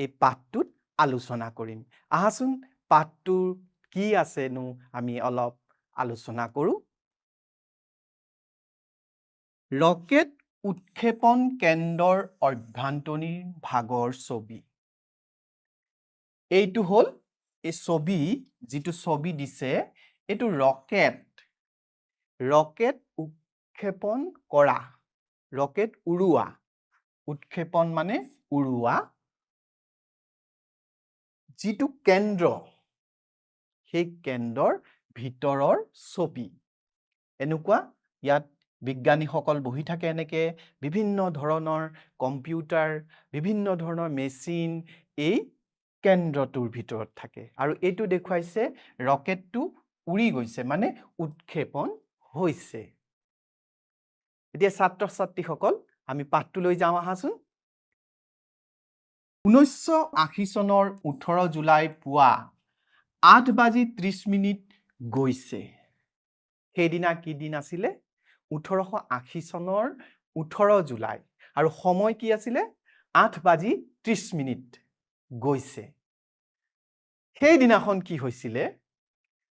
এই পাঠটোত আলোচনা কৰিম। আহাচোন পাঠটোৰ কি আছেনো আমি অলপ আলোচনা কৰোঁ। ৰকেট উৎক্ষেপণ কেন্দ্ৰৰ অভ্যন্তৰীণ ভাগৰ ছবি। এইটো হ'ল এই ছবি যিটো ছবি দিছে এইটো ৰকেট। ৰকেট উৎক্ষেপণ কৰা ৰকেট উৰুৱা। উৎক্ষেপণ মানে উৰুৱা। যিটো কেন্দ্ৰ সেই কেন্দ্ৰৰ ভিতৰৰ ছবি। এনেকুৱা ইয়াত বিজ্ঞানীসকল বহি থাকে এনেকে বিভিন্ন ধৰণৰ কম্পিউটাৰ বিভিন্ন ধৰণৰ মেচিন এই কেন্দ্ৰটোৰ ভিতৰত থাকে। আৰু এইটো দেখুৱাইছে ৰকেটটো উৰি গৈছে মানে উৎক্ষেপণ হৈছে। এতিয়া ছাত্ৰ ছাত্ৰীসকল আমি পাঠটোলৈ যাওঁ আহাচোন। ঊনৈছশ আশী চনৰ ওঠৰ জুলাই পুৱা আঠ বাজি ত্ৰিছ মিনিট গৈছে। সেইদিনা কি দিন আছিলে? ওঠৰশ আশী চনৰ ওঠৰ জুলাই। আৰু সময় কি আছিলে? আঠ বাজি ত্ৰিছ মিনিট গৈছে। সেইদিনাখন কি হৈছিলে?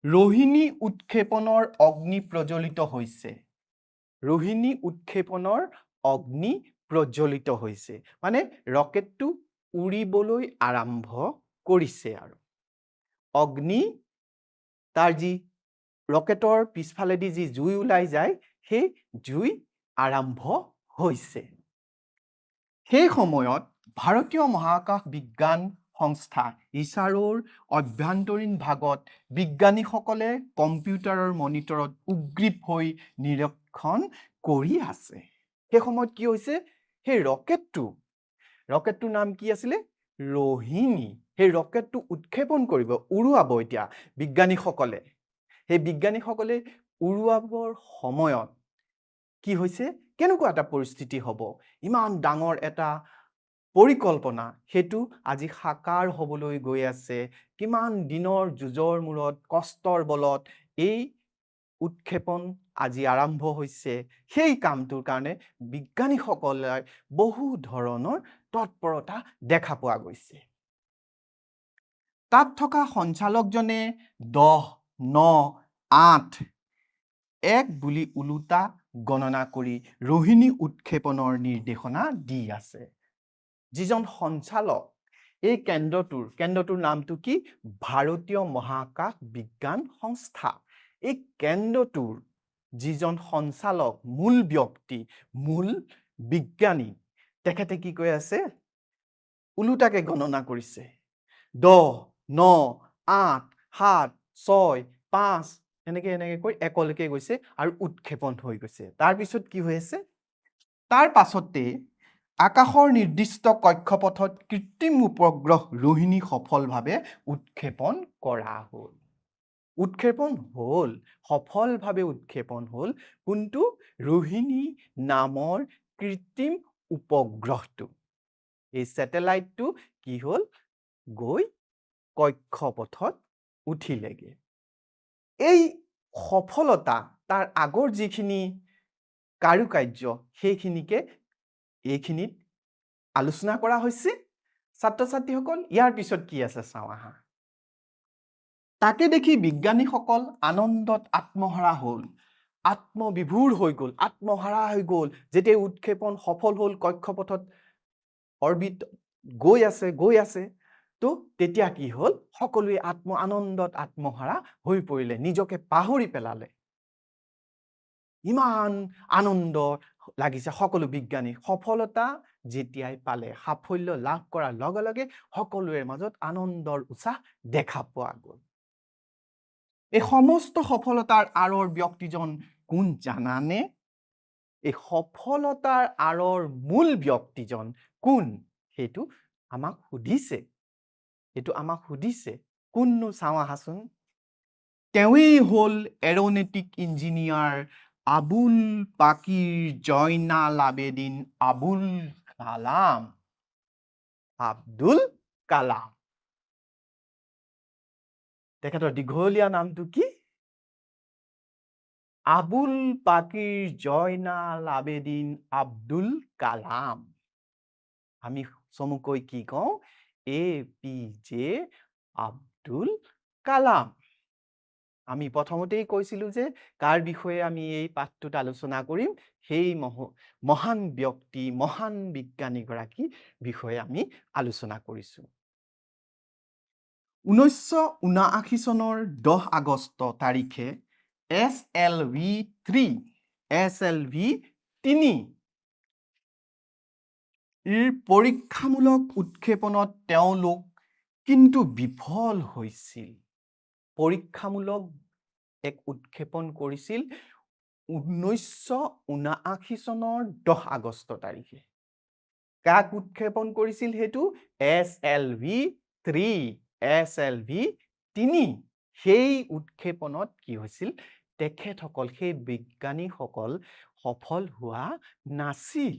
ৰোহিণী উৎক্ষেপণৰ অগ্নি প্ৰজ্বলিত হৈছে। ৰোহিণী উৎক্ষেপণৰ অগ্নি প্ৰজ্বলিত হৈছে। মানে ৰকেটটো উৰিবলৈ আৰম্ভ কৰিছে আৰু। অগ্নি তাৰ যি ৰকেটৰ পিছফালেদি যি জুই ওলাই যায় সেই জুই আৰম্ভ হৈছে। সেই সময়ত ভাৰতীয় মহাকাশ বিজ্ঞান সংস্থা ইছাৰোৰ অভ্যন্তৰীণ ভাগত বিজ্ঞানীসকলে কম্পিউটাৰৰ মনিটৰত উগ্ৰীৱ হৈ নিৰীক্ষণ কৰি আছে। সেই সময়ত কি হৈছে? সেই ৰকেটটো ৰকেটটোৰ নাম কি আছিলে? ৰোহিণী। সেই ৰকেটটো উৎক্ষেপণ কৰিব উৰুৱাব এতিয়া বিজ্ঞানীসকলে। সেই বিজ্ঞানীসকলে উৰুৱাবৰ সময়ত কি হৈছে? কেনেকুৱা এটা পৰিস্থিতি হ'ব? ইমান ডাঙৰ এটা পৰিকল্পনা। সেইটো আজি সাকাৰ হ'বলৈ গৈ আছে। কিমান দিনৰ যুঁজৰ মূৰত কষ্টৰ বলত এই উৎক্ষেপণ আজি আৰম্ভ হৈছে। সেই কামটোৰ কাৰণে বিজ্ঞানীসকলে বহু ধৰণৰ তৎপৰতা দেখা পোৱা গৈছে। তাত থকা সঞ্চালকজনে দহ, ন, আঠ, এক বুলি ওলোটা গণনা কৰি ৰোহিণী উৎক্ষেপণৰ নিৰ্দেশনা দি আছে। যিজন সঞ্চালক, এই কেন্দ্ৰটোৰ কেন্দ্ৰটোৰ নামটো কি? ভাৰতীয় মহাকাশ বিজ্ঞান সংস্থা। এই কেন্দ্ৰটোৰ যিজন সঞ্চালক, মূল ব্যক্তি, মূল বিজ্ঞানী, তেখেতে কি কৈ আছে? ওলোটাকে গণনা কৰিছে। দহ, ন, আঠ, সাত, ছয়, পাঁচ, এনেকে এনেকে কৈ একলৈকে গৈছে আৰু উৎক্ষেপণ হৈ গৈছে। তাৰপিছত কি হৈ আছে? তাৰ পাছতে আকাশৰ নিৰ্দিষ্ট কক্ষপথত কৃত্ৰিম উপগ্ৰহ, ৰোহিণী সফলভাৱে উৎক্ষেপণ কৰা হ'ল। উৎক্ষেপণ হ'ল সফলভাৱে উৎক্ষেপণ হ'ল কোনটো? ৰোহিণী নামৰ কৃত্ৰিম উপগ্ৰহটো। এই ছেটেলাইটটো কি হ'ল? গৈ কক্ষপথত উঠিলেগে। এই সফলতা, তাৰ আগৰ যিখিনি কাৰুকাৰ্য, সেইখিনিকে এইখিনিত আলোচনা কৰা হৈছে। ছাত্ৰ ছাত্ৰীসকল ইয়াৰ পিছত কি আছে চাওঁ আহা। তাকে দেখি বিজ্ঞানীসকল আনন্দত আত্মহাৰা হ'ল, আত্মবিভূৰ হৈ গ'ল, আত্মহাৰা হৈ গ'ল, যেতিয়া উৎক্ষেপণ সফল হ'ল, কক্ষপথত অৰ্বিট গৈ আছে গৈ আছে, তো তেতিয়া কি হ'ল? সকলোৱে আত্ম, আনন্দত আত্মহাৰা হৈ পৰিলে, নিজকে পাহৰি পেলালে। ইমান আনন্দ লাগিছে সকলো বিজ্ঞানী সফলতা যেতিয়াই পালে, সাফল্য লাভ কৰাৰ লগে লগে সকলোৰে মাজত আনন্দৰ উৎসাহ দেখা পোৱা গ'ল। এই সমস্ত সফলতাৰ আঁৰৰ ব্যক্তিজন কোন জানানে? এই সফলতাৰ আঁৰৰ মূল ব্যক্তিজন কোন? সেইটো আমাক সুধিছে। এইটো আমাক সুধিছে কোননো চাওঁ আহাচোন? তেওঁৱেই হ'ল এৰনেটিক ইঞ্জিনিয়াৰ আবুল পাকিৰ জয়নাল আবেদিন আবুল কালাম। আব্দুল কালাম। তেখেতৰ দীঘলীয়া নামটো কি? আবুল পাকিৰ জয়নাল আবেদিন আব্দুল কালাম। আমি চমুকৈ কি কওঁ? A P J Abdul Kalam. আমি প্ৰথমতেই কৈছিলো যে, কাৰ বিষয়ে আমি এই পাঠটোত আলোচনা কৰিম, সেই মহ, মহান ব্যক্তি, মহান বিজ্ঞানীগৰাকী বিষয়ে আমি আলোচনা কৰিছো। ঊনৈছশ ঊনাশী চনৰ দহ আগষ্ট তাৰিখে S L V three S L V তিনি পৰীক্ষামূলক উৎক্ষেপণত তেওঁলোক কিন্তু বিফল হৈছিল। পৰীক্ষামূলক এক উৎক্ষেপণ কৰিছিল ঊনৈছশ ঊনাশী চনৰ দহ আগষ্ট তাৰিখে। কাক উৎক্ষেপণ কৰিছিল সেইটো? S L V three. S L V তিনি সেই উৎক্ষেপণত কি হৈছিল? তেখেতসকল সেই বিজ্ঞানীসকল সফল হোৱা নাছিল।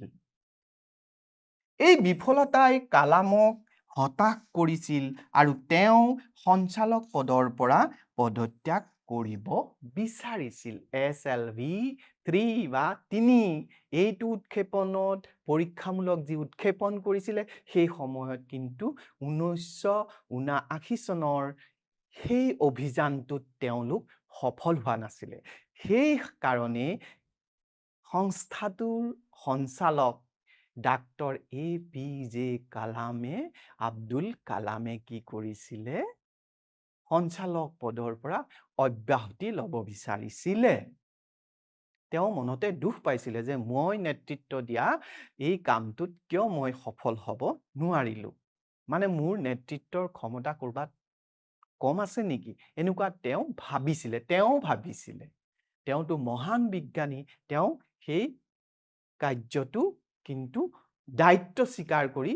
এই বিফলতাই কালামক হতাশ কৰিছিল আৰু তেওঁ সঞ্চালক পদৰ পৰা পদত্যাগ কৰিব বিচাৰিছিল। এছ এল ভি থ্ৰী বা তিনি, এইটো উৎক্ষেপণত পৰীক্ষামূলক যি উৎক্ষেপণ কৰিছিলে, সেই সময়ত কিন্তু ঊনৈছশ ঊনাশী চনৰ সেই অভিযানটোত তেওঁলোক সফল হোৱা নাছিলে। সেই কাৰণে সংস্থাটোৰ সঞ্চালক ডাক্তৰ এ পি জে কালামে, আব্দুল কালামে কি কৰিছিলে? সঞ্চালক পদৰ পৰা অব্যাহতি ল'ব বিচাৰিছিলে। তেওঁ মনতে দুখ পাইছিলে যে মই নেতৃত্ব দিয়া এই কামটোত কিয় মই সফল হ'ব নোৱাৰিলো? মানে মোৰ নেতৃত্বৰ ক্ষমতা ক'ৰবাত কম আছে নেকি? এনেকুৱা তেওঁ ভাবিছিলে তেওঁ ভাবিছিলে। তেওঁতো মহান বিজ্ঞানী তেওঁ সেই কাৰ্যটো কিন্তু দায়িত্ব স্বীকাৰ কৰি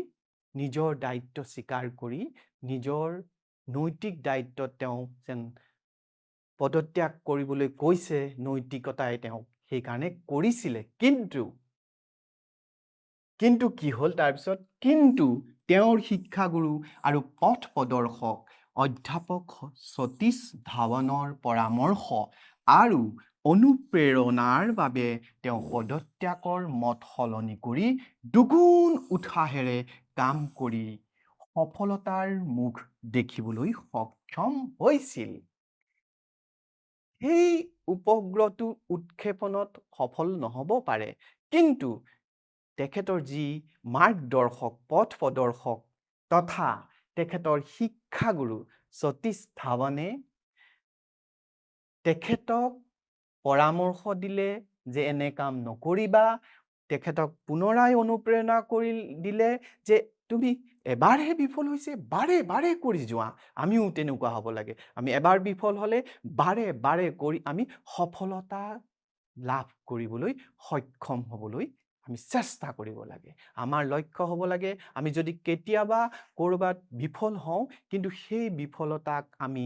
নিজৰ দায়িত্ব স্বীকাৰ কৰি নিজৰ নৈতিক দায়িত্বত তেওঁ যেন পদত্যাগ কৰিবলৈ কৈছে নৈতিকতাই তেওঁক সেইকাৰণে কৰিছিলে। কিন্তু কিন্তু কি হ'ল তাৰপিছত? কিন্তু তেওঁৰ শিক্ষাগুৰু আৰু পথ প্ৰদৰ্শক অধ্যাপক সতীশ ধাৱনৰ পৰামৰ্শ আৰু অনুপ্ৰেৰণাৰ বাবে তেওঁ পদত্যাগৰ মত সলনি কৰি দুগুণ উৎসাহেৰে কাম কৰি সফলতাৰ মুখ দেখিবলৈ সক্ষম হৈছিল। সেই উপগ্ৰহটো উৎক্ষেপণত সফল নহ'ব পাৰে কিন্তু তেখেতৰ যি মাৰ্গদৰ্শক পথ প্ৰদৰ্শক তথা তেখেতৰ শিক্ষাগুৰু সতীশ ধাৱনে তেখেতক পৰামৰ্শ দিলে যে এনে কাম নকৰিবা তেখেতক পুনৰাই অনুপ্ৰেৰণা কৰি দিলে যে তুমি এবাৰহে বিফল হৈছে বাৰে বাৰে কৰি যোৱা। আমিও তেনেকুৱা হ'ব লাগে। আমি এবাৰ বিফল হ'লে বাৰে বাৰে কৰি আমি সফলতা লাভ কৰিবলৈ সক্ষম হ'বলৈ আমি চেষ্টা কৰিব লাগে। আমাৰ লক্ষ্য হ'ব লাগে আমি যদি কেতিয়াবা ক'ৰবাত বিফল হওঁ কিন্তু সেই বিফলতাক আমি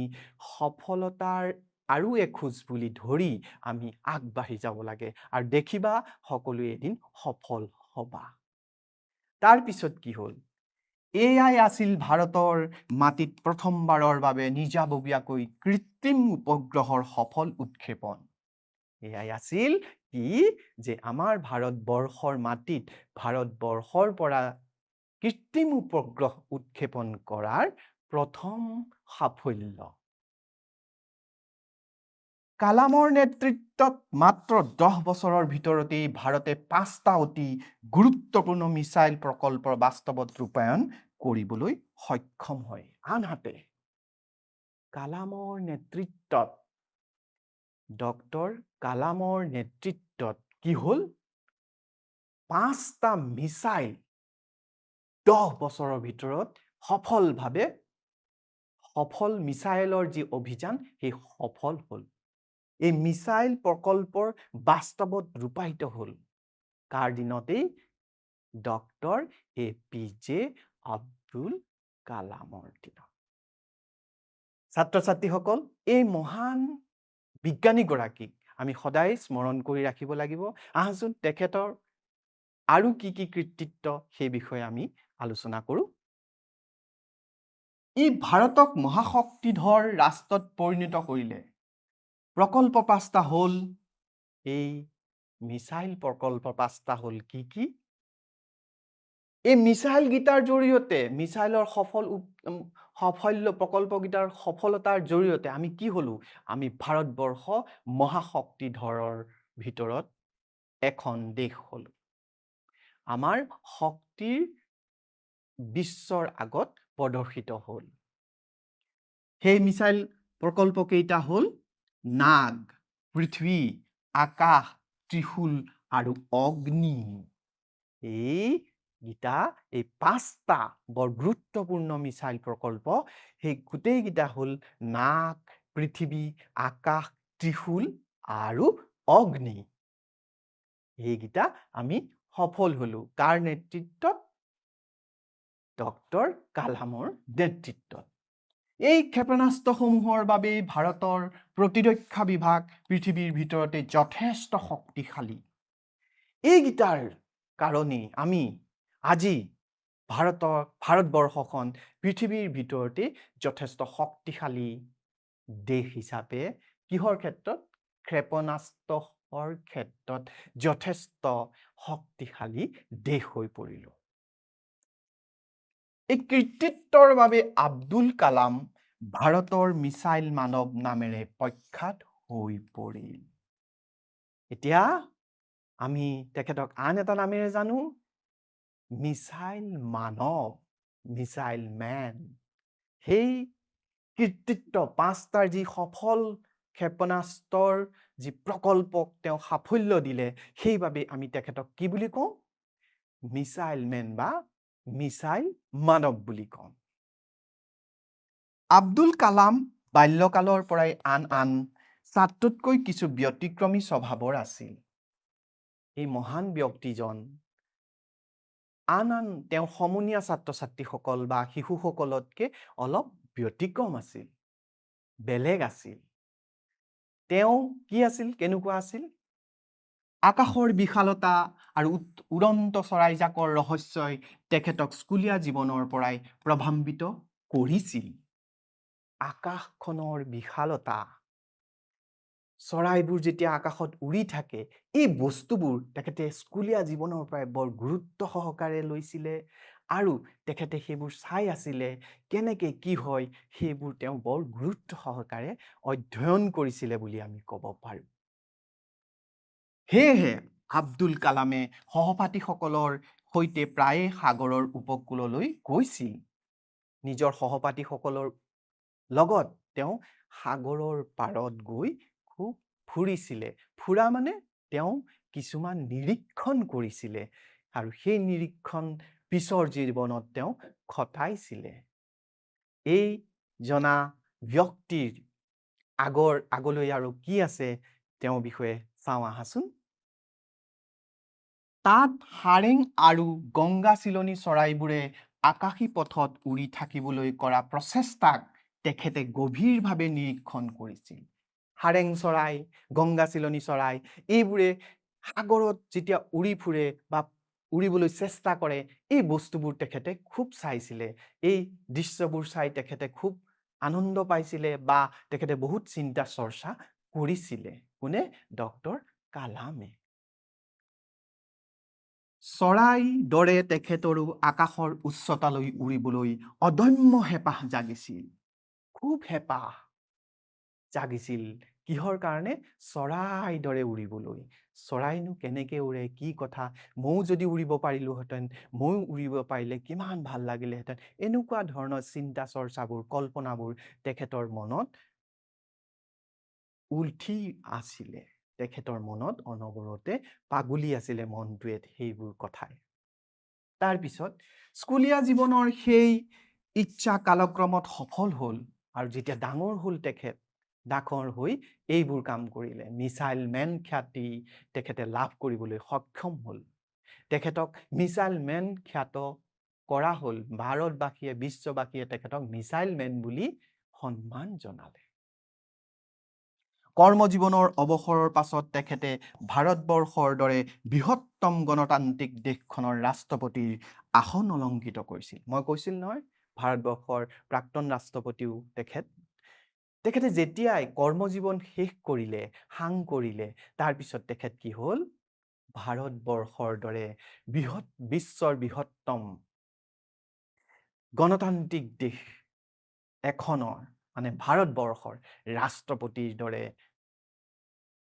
সফলতাৰ আৰু এখোজ বুলি ধৰি আমি আগবাঢ়ি যাব লাগে আৰু দেখিবা সকলোৱে এদিন সফল হবা। তাৰপিছত কি হ'ল? এয়াই আছিল ভাৰতৰ মাটিত প্ৰথমবাৰৰ বাবে নিজাববীয়াকৈ কৃত্ৰিম উপগ্ৰহৰ সফল উৎক্ষেপণ। এয়াই আছিল কি যে আমাৰ ভাৰতবৰ্ষৰ মাটিত ভাৰতবৰ্ষৰ পৰা কৃত্ৰিম উপগ্ৰহ উৎক্ষেপণ কৰাৰ প্ৰথম সাফল্য। কালামৰ নেতৃত্বত মাত্ৰ দহ বছৰৰ ভিতৰতেই ভাৰতে পাঁচটা অতি গুৰুত্বপূৰ্ণ মিছাইল প্ৰকল্প বাস্তৱত ৰূপায়ণ কৰিবলৈ সক্ষম হয়। আনহাতে কালামৰ নেতৃত্বত ডক্টৰ কালামৰ নেতৃত্বত কি হ'ল? পাঁচটা মিছাইল দহ বছৰৰ ভিতৰত সফলভাৱে সফল মিছাইলৰ যি অভিযান সেই সফল হ'ল। এই মিছাইল প্ৰকল্পৰ বাস্তৱত ৰূপায়িত হ'ল। কাৰ দিনতেই doctor A P J Abdul কালামৰ দিনত। ছাত্ৰ ছাত্ৰীসকল এই মহান বিজ্ঞানীগৰাকীক আমি সদায় স্মৰণ কৰি ৰাখিব লাগিব। আহচোন তেখেতৰ আৰু কি কি কৃতিত্ব সেই বিষয়ে আমি আলোচনা কৰোঁ। ই ভাৰতক মহাশক্তিধৰ ৰাষ্ট্ৰত পৰিণত কৰিলে। প্ৰকল্প পাঁচটা হ'ল এই মিছাইল প্ৰকল্প পাঁচটা হ'ল কি কি? এই মিছাইলকেইটাৰ জৰিয়তে মিছাইলৰ সফল সাফল্য প্ৰকল্পকেইটাৰ সফলতাৰ জৰিয়তে আমি কি হলো? আমি ভাৰতবৰ্ষ মহাশক্তিধৰৰ ভিতৰত এখন দেশ হলো। আমাৰ শক্তিৰ বিশ্বৰ আগত প্ৰদৰ্শিত হ'ল। সেই মিছাইল প্ৰকল্প কেইটা হ'ল নাগ পৃথিৱী আকাশ ত্ৰিশূল আৰু অগ্নি। এইকেইটা এই পাঁচটা বৰ গুৰুত্বপূৰ্ণ মিছাইল প্ৰকল্প, সেই গোটেইকেইটা হ'ল নাগ পৃথিৱী আকাশ, ত্ৰিশূল আৰু অগ্নি। এইকেইটা আমি সফল হলো কাৰ নেতৃত্বত? ডক্টৰ কালামৰ নেতৃত্বত। এই ক্ষেপণাস্ত্ৰসমূহৰ বাবেই ভাৰতৰ প্ৰতিৰক্ষা বিভাগ পৃথিৱীৰ ভিতৰতে যথেষ্ট শক্তিশালী। এইকেইটাৰ কাৰণেই আমি আজি ভাৰতৰ ভাৰতবৰ্ষখন পৃথিৱীৰ ভিতৰতে যথেষ্ট শক্তিশালী দেশ হিচাপে কিহৰ ক্ষেত্ৰত? ক্ষেপণাস্ত্ৰৰ ক্ষেত্ৰত যথেষ্ট শক্তিশালী দেশ হৈ পৰিলো। এই কৃতিত্বৰ বাবে আব্দুল কালাম ভাৰতৰ মিছাইল মানৱ নামেৰে প্ৰখ্যাত হৈ পৰিল। এতিয়া আমি তেখেতক আন এটা নামেৰে জানো। মিছাইল মানৱ মিছাইল মেন। সেই কৃতিত্ব পাঁচটাৰ যি সফল ক্ষেপণাস্ত্ৰৰ যি প্ৰকল্পক তেওঁ সাফল্য দিলে সেইবাবে আমি তেখেতক কি বুলি কওঁ? মিছাইল মেন বা মিছাইল মানৱ বুলি কওঁ আব্দুল কালাম বাল্যকালৰ পৰাই আন আন ছাত্ৰতকৈ কিছু ব্যতিক্ৰমী স্বভাৱৰ আছিল। এই মহান ব্যক্তিজন আন আন তেওঁ সমনীয়া ছাত্ৰ ছাত্ৰীসকল বা শিশুসকলতকে অলপ ব্যতিক্ৰম আছিল বেলেগ আছিল। তেওঁ কি আছিল কেনেকুৱা আছিল? আকাশৰ বিশালতা আৰু উড়ন্ত চৰাইজাকৰ ৰহস্যই তেখেতক স্কুলীয়া জীৱনৰ পৰাই প্ৰভাৱান্বিত কৰিছিল। আকাশখনৰ বিশালতা। চৰাইবোৰ যেতিয়া আকাশত উৰি থাকে এই বস্তুবোৰ তেখেতে স্কুলীয়া জীৱনৰ পৰাই বৰ গুৰুত্ব সহকাৰে লৈছিলে আৰু তেখেতে সেইবোৰ চাই আছিলে কেনেকে কি হয় সেইবোৰ তেওঁ বৰ গুৰুত্ব সহকাৰে অধ্যয়ন কৰিছিলে বুলি আমি ক'ব পাৰোঁ। সেয়েহে আব্দুল কালামে সহপাঠীসকলৰ সৈতে প্ৰায়ে সাগৰৰ উপকূললৈ গৈছিল। নিজৰ সহপাঠীসকলৰ লগত তেওঁ সাগৰৰ পাৰত গৈ খুব ফুৰিছিলে। ফুৰা মানে তেওঁ কিছুমান নিৰীক্ষণ কৰিছিলে আৰু সেই নিৰীক্ষণ পিছৰ জীৱনত তেওঁ খটাইছিলে। এই জনা ব্যক্তিৰ আগৰ আগলৈ আৰু কি আছে তেওঁৰ বিষয়ে চাওঁ আহাচোন। তাত হাৰেং আৰু গংগা চিলনী চৰাইবোৰে আকাশী পথত উৰি থাকিবলৈ কৰা প্ৰচেষ্টাক তেখেতে গভীৰভাৱে নিৰীক্ষণ কৰিছিল। হাৰেং চৰাই, গংগা চিলনী চৰাই, এইবোৰে সাগৰত যেতিয়া উৰি ফুৰে বা উৰিবলৈ চেষ্টা কৰে, এই বস্তুবোৰ তেখেতে খুব চাইছিলে। এই দৃশ্যবোৰ চাই তেখেতে খুব আনন্দ পাইছিলে বা তেখেতে বহুত চিন্তা চৰ্চা কৰিছিলে। কোনে? ডক্টৰ কালামে। চৰাই দৰে তেখেতৰো আকাশৰ উচ্চতালৈ উৰিবলৈ অদম্য হেঁপাহ জাগিছিল। খুব হেঁপাহ জাগিছিল। কিহৰ কাৰণে? চৰাই দৰে উৰিবলৈ। চৰাইনো কেনেকে উৰে? কি কথা? ময়ো যদি উৰিব পাৰিলোহেঁতেন ময়ো উৰিব পাৰিলে কিমান ভাল লাগিলেহেঁতেন। এনেকুৱা ধৰণৰ চিন্তা চৰ্চাবোৰ কল্পনাবোৰ তেখেতৰ মনত উঠি আছিলে। তেখেতৰ মনত অনবৰতে পাগলি আছিলে মনটোৱে সেইবোৰ কথাই। তাৰপিছত স্কুলীয়া জীৱনৰ সেই ইচ্ছা কালক্ৰমত সফল হ'ল আৰু যেতিয়া ডাঙৰ হ'ল তেখেত ডাঙৰ হৈ এইবোৰ কাম কৰিলে মিছাইল মেন খ্যাতি তেখেতে লাভ কৰিবলৈ সক্ষম হ'ল। তেখেতক মিছাইল মেন খ্যাত কৰা হ'ল ভাৰতবাসীয়ে বিশ্ববাসীয়ে তেখেতক মিছাইল মেন বুলি সন্মান জনালে। কৰ্মজীৱনৰ অৱসৰৰ পাছত তেখেতে ভাৰতবৰ্ষৰ দৰে বৃহত্তম গণতান্ত্ৰিক দেশখনৰ ৰাষ্ট্ৰপতিৰ আসন অলংকৃত কৰিছিল। মই কৈছিল নহয় ভাৰতবৰ্ষৰ প্ৰাক্তন ৰাষ্ট্ৰপতিও তেখেত। তেখেতে যেতিয়াই কৰ্মজীৱন শেষ কৰিলে সাং কৰিলে তাৰপিছত তেখেত কি হ'ল? ভাৰতবৰ্ষৰ দৰে বৃহৎ বিশ্বৰ বৃহত্তম গণতান্ত্ৰিক দেশ এখনৰ মানে ভাৰতবৰ্ষৰ ৰাষ্ট্ৰপতিৰ দৰে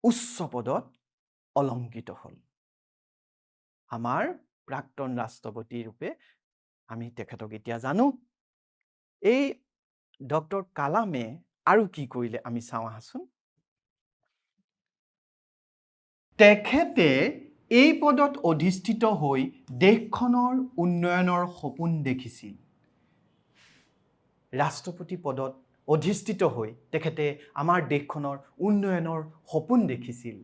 উচ্চ পদত অলংকৃত হ'ল। আমাৰ প্ৰাক্তন ৰাষ্ট্ৰপতি ৰূপে আমি তেখেতক এতিয়া জানো। এই ডক্টৰ কালামে আৰু কি কৰিলে আমি চাওঁ আহাচোন। তেখেতে এই পদত অধিষ্ঠিত হৈ দেশখনৰ উন্নয়নৰ সপোন দেখিছিল। ৰাষ্ট্ৰপতি পদত অধিষ্ঠিত হৈ তেখেতে আমাৰ দেশখনৰ উন্নয়নৰ সপোন দেখিছিল।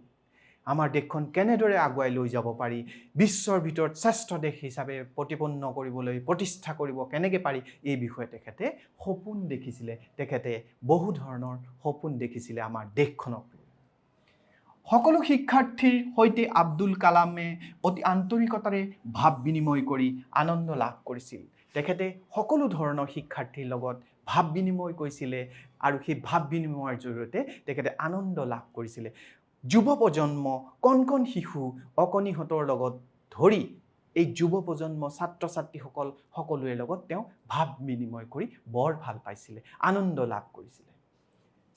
আমাৰ দেশখন কেনেদৰে আগুৱাই লৈ যাব পাৰি, বিশ্বৰ ভিতৰত শ্ৰেষ্ঠ দেশ হিচাপে প্ৰতিপন্ন কৰিবলৈ প্ৰতিষ্ঠা কৰিব কেনেকৈ পাৰি, এই বিষয়ে তেখেতে সপোন দেখিছিলে। তেখেতে বহু ধৰণৰ সপোন দেখিছিলে আমাৰ দেশখনক। সকলো শিক্ষাৰ্থীৰ সৈতে আব্দুল কালামে অতি আন্তৰিকতাৰে ভাৱ বিনিময় কৰি আনন্দ লাভ কৰিছিল। তেখেতে সকলো ধৰণৰ শিক্ষাৰ্থীৰ লগত ভাৱ বিনিময় কৰিছিলে আৰু সেই ভাৱ বিনিময়ৰ জৰিয়তে তেখেতে আনন্দ লাভ কৰিছিলে। যুৱ প্ৰজন্ম কণ কণ শিশু, অকণিহঁতৰ লগত ধৰি এই যুৱ প্ৰজন্ম ছাত্ৰ ছাত্ৰীসকল সকলোৰে লগত তেওঁ ভাৱ বিনিময় কৰি বৰ ভালো পাইছিলে, আনন্দ লাভ কৰিছিলে।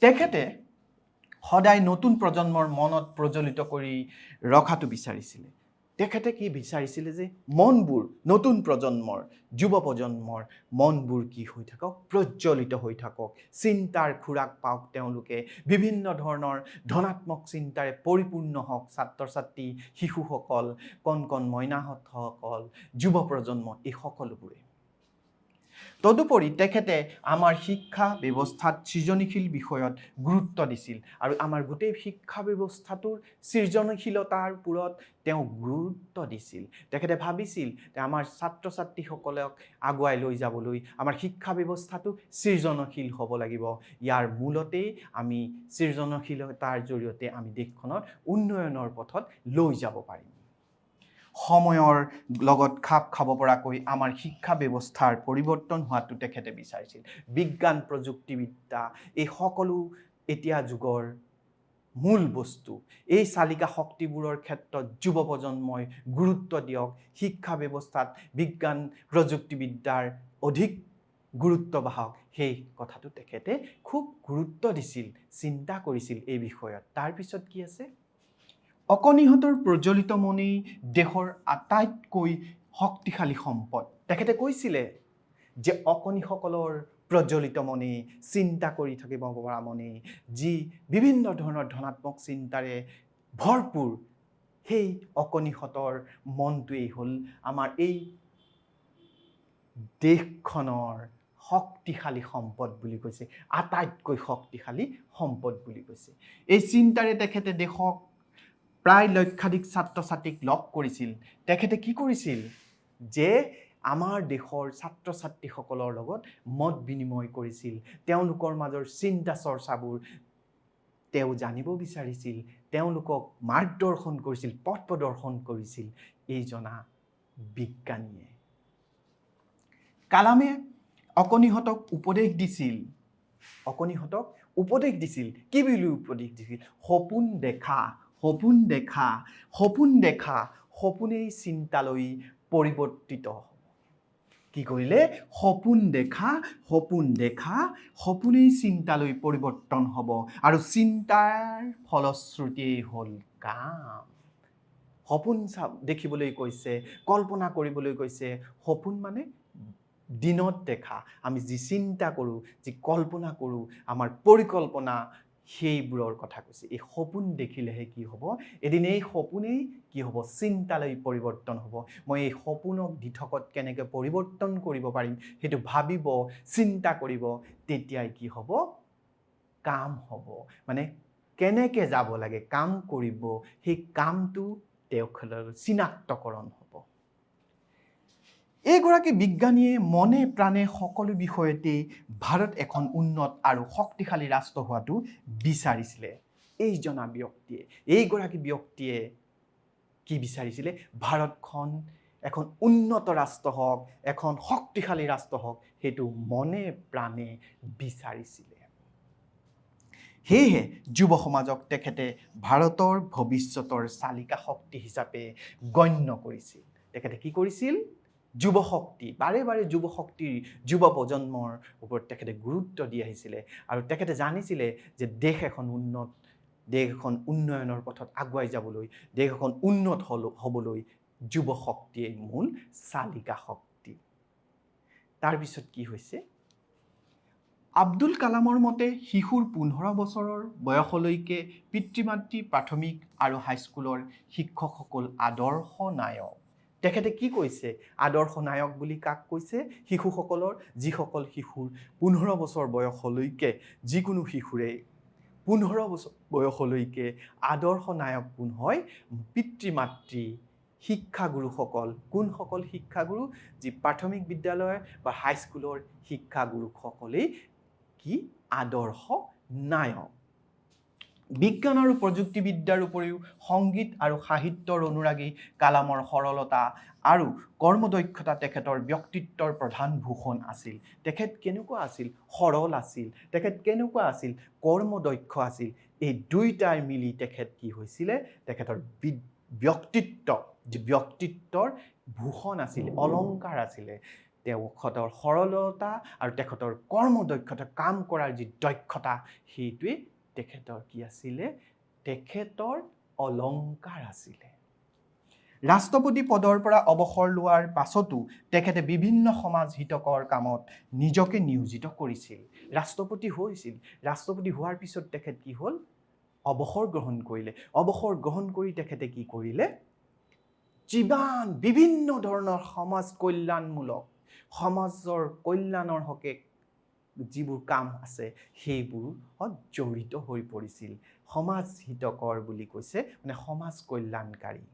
তেখেতে সদায় নতুন প্ৰজন্মৰ মনত প্ৰজ্বলিত কৰি ৰখাটো বিচাৰিছিলে। তেখেতে কি বিচাৰিছিলে যে মনবোৰ, নতুন প্ৰজন্মৰ, যুৱ প্ৰজন্মৰ মনবোৰ কি হৈ থাকক? প্ৰজ্বলিত হৈ থাকক। চিন্তাৰ খোৰাক পাওক তেওঁলোকে। বিভিন্ন ধৰণৰ ধনাত্মক চিন্তাৰে পৰিপূৰ্ণ হওক ছাত্ৰ ছাত্ৰী শিশুসকল কণ কণ মইনাহঁতসকল, যুৱ প্ৰজন্ম, এই সকলোবোৰে। তদুপৰি তেখেতে আমাৰ শিক্ষা ব্যৱস্থাত সৃজনীশীল বিষয়ত গুৰুত্ব দিছিল আৰু আমাৰ গোটেই শিক্ষা ব্যৱস্থাটোৰ সৃজনশীলতাৰ ওপৰত তেওঁ গুৰুত্ব দিছিল। তেখেতে ভাবিছিল যে আমাৰ ছাত্ৰ ছাত্ৰীসকলক আগুৱাই লৈ যাবলৈ আমাৰ শিক্ষা ব্যৱস্থাটো সৃজনশীল হ'ব লাগিব। ইয়াৰ মূলতেই আমি সৃজনশীলতাৰ জৰিয়তে আমি দেশখনত উন্নয়নৰ পথত লৈ যাব পাৰিম। সময়ৰ লগত খাপ খাব পৰাকৈ আমাৰ শিক্ষা ব্যৱস্থাৰ পৰিৱৰ্তন হোৱাটো তেখেতে বিচাৰিছিল। বিজ্ঞান, প্ৰযুক্তিবিদ্যা, এই সকলো এতিয়া যুগৰ মূল বস্তু। এই চালিকা শক্তিবোৰৰ ক্ষেত্ৰত যুৱ প্ৰজন্মই গুৰুত্ব দিয়ক। শিক্ষা ব্যৱস্থাত বিজ্ঞান, প্ৰযুক্তিবিদ্যাৰ অধিক গুৰুত্ব বাহক সেই কথাটো তেখেতে খুব গুৰুত্ব দিছিল, চিন্তা কৰিছিল এই বিষয়ত। তাৰপিছত কি আছে? অকণিহঁতৰ প্ৰজ্বলিত মনেই দেশৰ আটাইতকৈ শক্তিশালী সম্পদ। তেখেতে কৈছিলে যে অকণিসকলৰ প্ৰজ্বলিত মনে চিন্তা কৰি থাকিব পৰা মনে যি বিভিন্ন ধৰণৰ ধনাত্মক চিন্তাৰে ভৰপূৰ, সেই অকণিহঁতৰ মনটোৱেই হ'ল আমাৰ এই দেশখনৰ শক্তিশালী সম্পদ বুলি কৈছে, আটাইতকৈ শক্তিশালী সম্পদ বুলি কৈছে। এই চিন্তাৰে তেখেতে দেশক প্ৰায় লক্ষাধিক ছাত্ৰ ছাত্ৰীক লগ কৰিছিল। তেখেতে কি কৰিছিল? যে আমাৰ দেশৰ ছাত্ৰ ছাত্ৰীসকলৰ লগত মত বিনিময় কৰিছিল। তেওঁলোকৰ মাজৰ চিন্তা চৰ্চাবোৰ তেওঁ জানিব বিচাৰিছিল। তেওঁলোকক মাৰ্গদৰ্শন কৰিছিল, পথ প্ৰদৰ্শন কৰিছিল। এই জনা বিজ্ঞানীয়ে। কালামে অকণিহঁতক উপদেশ দিছিল। অকণিহঁতক উপদেশ দিছিল। কি বুলি উপদেশ দিছিল? সপোন দেখা সপোন দেখা সপোন দেখা, সপোনেই চিন্তালৈ পৰিৱৰ্তিত কি কৰিলে? সপোন দেখা সপোন দেখা, সপোনেই চিন্তালৈ পৰিৱৰ্তন হ'ব আৰু চিন্তাৰ ফলশ্ৰুতিয়েই হ'ল কাম। সপোন চা দেখিবলৈ কৈছে, কল্পনা কৰিবলৈ কৈছে, সপোন মানে দিনত দেখা। আমি যি চিন্তা কৰোঁ, যি কল্পনা কৰোঁ, আমাৰ পৰিকল্পনা সেইবোৰৰ কথা কৈছে। এই সপোন দেখিলেহে কি হ'ব? এদিন এই সপোনেই কি হ'ব? চিন্তালৈ পৰিৱৰ্তন হ'ব। মই এই সপোনক দিঠকত কেনেকৈ পৰিৱৰ্তন কৰিব পাৰিম সেইটো ভাবিব চিন্তা কৰিব তেতিয়াই কি হ'ব? কাম হ'ব। মানে কেনেকৈ যাব লাগে কাম কৰিব সেই কামটো তেওঁক চিনাক্তকৰণ হ'ব। এইগৰাকী বিজ্ঞানীয়ে মনে প্ৰাণে সকলো বিষয়তেই ভাৰত এখন উন্নত আৰু শক্তিশালী ৰাষ্ট্ৰ হোৱাটো বিচাৰিছিলে। এইজনা ব্যক্তিয়ে, এইগৰাকী ব্যক্তিয়ে কি বিচাৰিছিলে? ভাৰতখন এখন উন্নত ৰাষ্ট্ৰ হওক, এখন শক্তিশালী ৰাষ্ট্ৰ হওক, সেইটো মনে প্ৰাণে বিচাৰিছিলে। সেয়েহে যুৱ সমাজক তেখেতে ভাৰতৰ ভৱিষ্যতৰ চালিকা শক্তি হিচাপে গণ্য কৰিছিল। তেখেতে কি কৰিছিল? যুৱ শক্তি বাৰে বাৰে যুৱ শক্তিৰ যুৱ প্ৰজন্মৰ ওপৰত তেখেতে গুৰুত্ব দি আহিছিলে আৰু তেখেতে জানিছিলে যে দেশ এখন উন্নত দেশ এখন উন্নয়নৰ পথত আগুৱাই যাবলৈ দেশ এখন উন্নত হল হ'বলৈ যুৱ শক্তিয়েই মূল চালিকা শক্তি। তাৰপিছত কি হৈছে? আব্দুল কালামৰ মতে শিশুৰ পোন্ধৰ বছৰৰ বয়সলৈকে পিতৃ মাতৃ প্ৰাথমিক আৰু হাইস্কুলৰ শিক্ষকসকল আদৰ্শ নায়ক। তেখেতে কি কৈছে? আদৰ্শ নায়ক বুলি কাক কৈছে? শিশুসকলৰ যিসকল শিশুৰ পোন্ধৰ বছৰ বয়সলৈকে যিকোনো শিশুৰে পোন্ধৰ বছৰ বয়সলৈকে আদৰ্শ নায়ক কোন হয়? পিতৃ মাতৃ শিক্ষাগুৰুসকল। কোনসকল শিক্ষাগুৰু? যি প্ৰাথমিক বিদ্যালয় বা হাইস্কুলৰ শিক্ষাগুৰুসকলেই কি? আদৰ্শ নায়ক। বিজ্ঞান আৰু প্ৰযুক্তিবিদ্যাৰ উপৰিও সংগীত আৰু সাহিত্যৰ অনুৰাগী, কালামৰ সৰলতা আৰু কৰ্মদক্ষতা তেখেতৰ ব্যক্তিত্বৰ প্ৰধান ভূষণ আছিল। তেখেত কেনেকুৱা আছিল? সৰল আছিল। তেখেত কেনেকুৱা আছিল? কৰ্মদক্ষ আছিল। এই দুইটাই মিলি তেখেত কি হৈছিলে? তেখেতৰ ব্যক্তিত্ব, যি ব্যক্তিত্বৰ ভূষণ আছিলে, অলংকাৰ আছিলে, তেখেতৰ সৰলতা আৰু তেখেতৰ কৰ্মদক্ষতা, কাম কৰাৰ যি দক্ষতা, সেইটোৱেই তেখেতৰ কি আছিলে? তেখেতৰ অলংকাৰ আছিলে। ৰাষ্ট্ৰপতি পদৰ পৰা অৱসৰ লোৱাৰ পাছতো তেখেতে বিভিন্ন সমাজ হিতকৰ কামত নিজকে নিয়োজিত কৰিছিল। ৰাষ্ট্ৰপতি হৈছিল। ৰাষ্ট্ৰপতি হোৱাৰ পিছত তেখেত কি হ'ল? অৱসৰ গ্ৰহণ কৰিলে। অৱসৰ গ্ৰহণ কৰি তেখেতে কি কৰিলে? যিমান বিভিন্ন ধৰণৰ সমাজ কল্যাণমূলক সমাজৰ কল্যাণৰ হকে যিবোৰ কাম আছে সেইবোৰত জড়িত হৈ পৰিছিল। সমাজ হিতকৰ বুলি কৈছে মানে সমাজ কল্যাণকাৰী।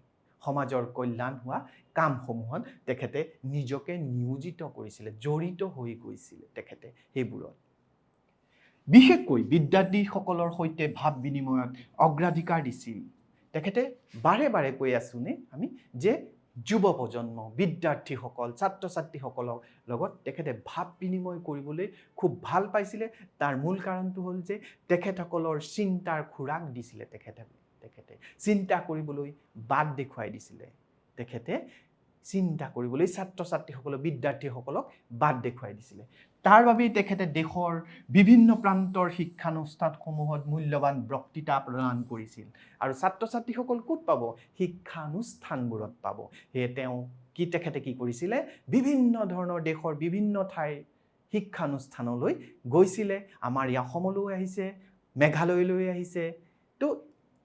সমাজৰ কল্যাণ হোৱা কামসমূহত তেখেতে নিজকে নিয়োজিত কৰিছিলে, জড়িত হৈ গৈছিলে তেখেতে সেইবোৰত। বিশেষকৈ বিদ্যাৰ্থীসকলৰ সৈতে ভাৱ বিনিময়ত অগ্ৰাধিকাৰ দিছিল। তেখেতে বাৰে বাৰে কৈ আছোনে আমি যে যুৱ প্ৰজন্ম বিদ্যাৰ্থীসকল ছাত্ৰ ছাত্ৰীসকলৰ লগত তেখেতে ভাৱ বিনিময় কৰিবলৈ খুব ভালো পাইছিলে। তাৰ মূল কাৰণটো হ'ল যে তেখেতসকলৰ চিন্তাৰ খোৰাক দিছিলে তেখেতে তেখেতে। চিন্তা কৰিবলৈ বাট দেখুৱাই দিছিলে। তেখেতে চিন্তা কৰিবলৈ ছাত্ৰ ছাত্ৰীসকলক বিদ্যাৰ্থীসকলক বাট দেখুৱাই দিছিলে। তাৰ বাবেই তেখেতে দেশৰ বিভিন্ন প্ৰান্তৰ শিক্ষানুষ্ঠানসমূহত মূল্যৱান বক্তৃতা প্ৰদান কৰিছিল। আৰু ছাত্ৰ ছাত্ৰীসকল ক'ত পাব? শিক্ষানুষ্ঠানবোৰত পাব। সেয়ে তেওঁ কি তেখেতে কি কৰিছিলে? বিভিন্ন ধৰণৰ দেশৰ বিভিন্ন ঠাইৰ শিক্ষানুষ্ঠানলৈ গৈছিলে। আমাৰ অসমলৈ আহিছে মেঘালয়লৈ আহিছে। তো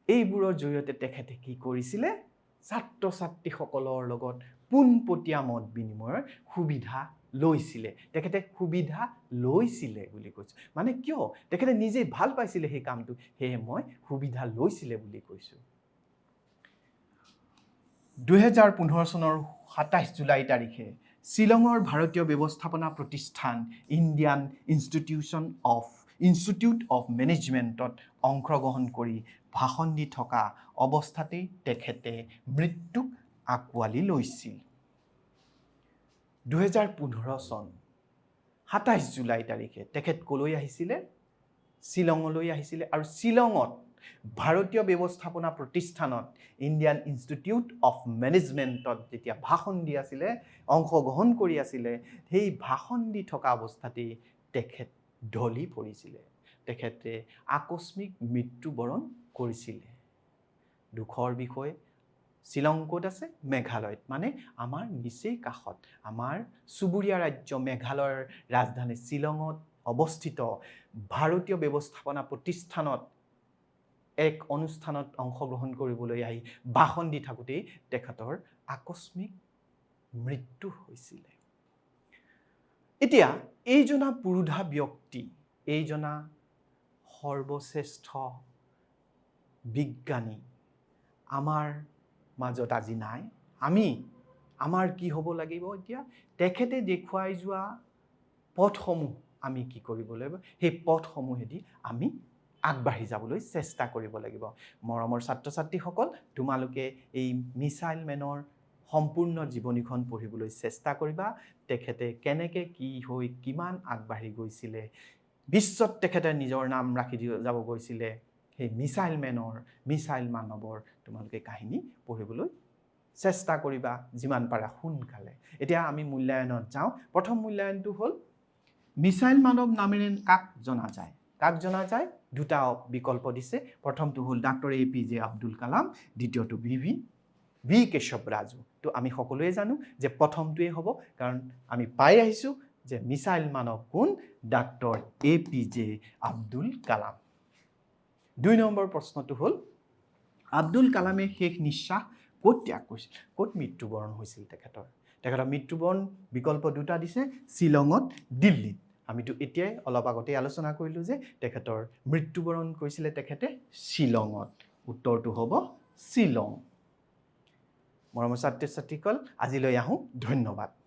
এইবোৰৰ জৰিয়তে তেখেতে কি কৰিছিলে? ছাত্ৰ ছাত্ৰীসকলৰ লগত পোনপটীয়া মত বিনিময়ৰ সুবিধা লৈছিলে। তেখেতে সুবিধা লৈছিলে বুলি কৈছোঁ। মানে কিয়? তেখেতে নিজেই ভালো পাইছিলে সেই কামটো। সেয়ে মই সুবিধা লৈছিলে বুলি কৈছোঁ। দুহেজাৰ পোন্ধৰ চনৰ সাতাইছ জুলাই তাৰিখে শ্বিলঙৰ ভাৰতীয় ব্যৱস্থাপনা প্ৰতিষ্ঠান Indian institution of, institute of মেনেজমেণ্টত অংশগ্ৰহণ কৰি ভাষণ দি থকা অৱস্থাতেই তেখেতে মৃত্যুক আঁকোৱালি লৈছিল। দুহেজাৰ পোন্ধৰ চন সাতাইছ জুলাই তাৰিখে তেখেত ক'লৈ আহিছিলে? শ্বিলঙলৈ আহিছিলে আৰু শ্বিলঙত ভাৰতীয় ব্যৱস্থাপনা প্ৰতিষ্ঠানত ইণ্ডিয়ান ইনষ্টিটিউট অফ মেনেজমেণ্টত যেতিয়া ভাষণ দি আছিলে অংশগ্ৰহণ কৰি আছিলে সেই ভাষণ দি থকা অৱস্থাতেই তেখেত ঢলি পৰিছিলে। তেখেতে আকস্মিক মৃত্যুবৰণ কৰিছিলে। দুখৰ বিষয় শ্বিলং ক'ত আছে? মেঘালয়ত। মানে আমাৰ নিচেই কাষত আমাৰ চুবুৰীয়া ৰাজ্য মেঘালয়ৰ ৰাজধানী শ্বিলঙত অৱস্থিত ভাৰতীয় ব্যৱস্থাপনা প্ৰতিষ্ঠানত এক অনুষ্ঠানত অংশগ্ৰহণ কৰিবলৈ আহি ভাষণ দি থাকোঁতেই তেখেতৰ আকস্মিক মৃত্যু হৈছিলে। এতিয়া এইজনা পুৰোধা ব্যক্তি এইজনা সৰ্বশ্ৰেষ্ঠ বিজ্ঞানী আমাৰ মাজত আজি নাই। আমি আমাৰ কি হ'ব লাগিব এতিয়া? তেখেতে দেখুৱাই যোৱা পথসমূহ আমি কি কৰিব লাগিব? সেই পথসমূহেদি আমি আগবাঢ়ি যাবলৈ চেষ্টা কৰিব লাগিব। মৰমৰ ছাত্ৰ ছাত্ৰীসকল তোমালোকে এই মিছাইল মেনৰ সম্পূৰ্ণ জীৱনীখন পঢ়িবলৈ চেষ্টা কৰিবা। তেখেতে কেনেকৈ কি হৈ কিমান আগবাঢ়ি গৈছিলে? বিশ্বত তেখেতে নিজৰ নাম ৰাখি যাব গৈছিলে। সেই মিছাইল মেনৰ মিছাইল মানৱৰ তোমালোকে কাহিনী পঢ়িবলৈ চেষ্টা কৰিবা যিমান পাৰা সোনকালে। এতিয়া আমি মূল্যায়নত যাওঁ। প্ৰথম মূল্যায়নটো হ'ল মিছাইল মানৱ নামেৰে কাক জনা যায়? কাক জনা যায়? দুটা বিকল্প দিছে। প্ৰথমটো হ'ল doctor A P J Abdul Kalam, দ্বিতীয়টো V V V Keshav Raju. তো আমি সকলোৱে জানো যে প্ৰথমটোৱেই হ'ব, কাৰণ আমি পাই আহিছোঁ যে মিছাইল মানৱ কোন? Doctor A P J Abdul Kalam. দুই নম্বৰ প্ৰশ্নটো হ'ল, আব্দুল কালামে শেষ নিশ্বাস ক'ত ত্যাগ কৰিছিল? ক'ত মৃত্যুবৰণ হৈছিল তেখেতৰ? তেখেতৰ মৃত্যুবৰণ বিকল্প দুটা দিছে, শ্বিলঙত, দিল্লীত। আমিতো এতিয়াই অলপ আগতেই আলোচনা কৰিলোঁ যে তেখেতৰ মৃত্যুবৰণ কৰিছিলে তেখেতে শ্বিলঙত। উত্তৰটো হ'ব শ্বিলং। মৰমৰ ছাত্ৰ ছাত্ৰীসকল আজিলৈ আহোঁ। ধন্যবাদ।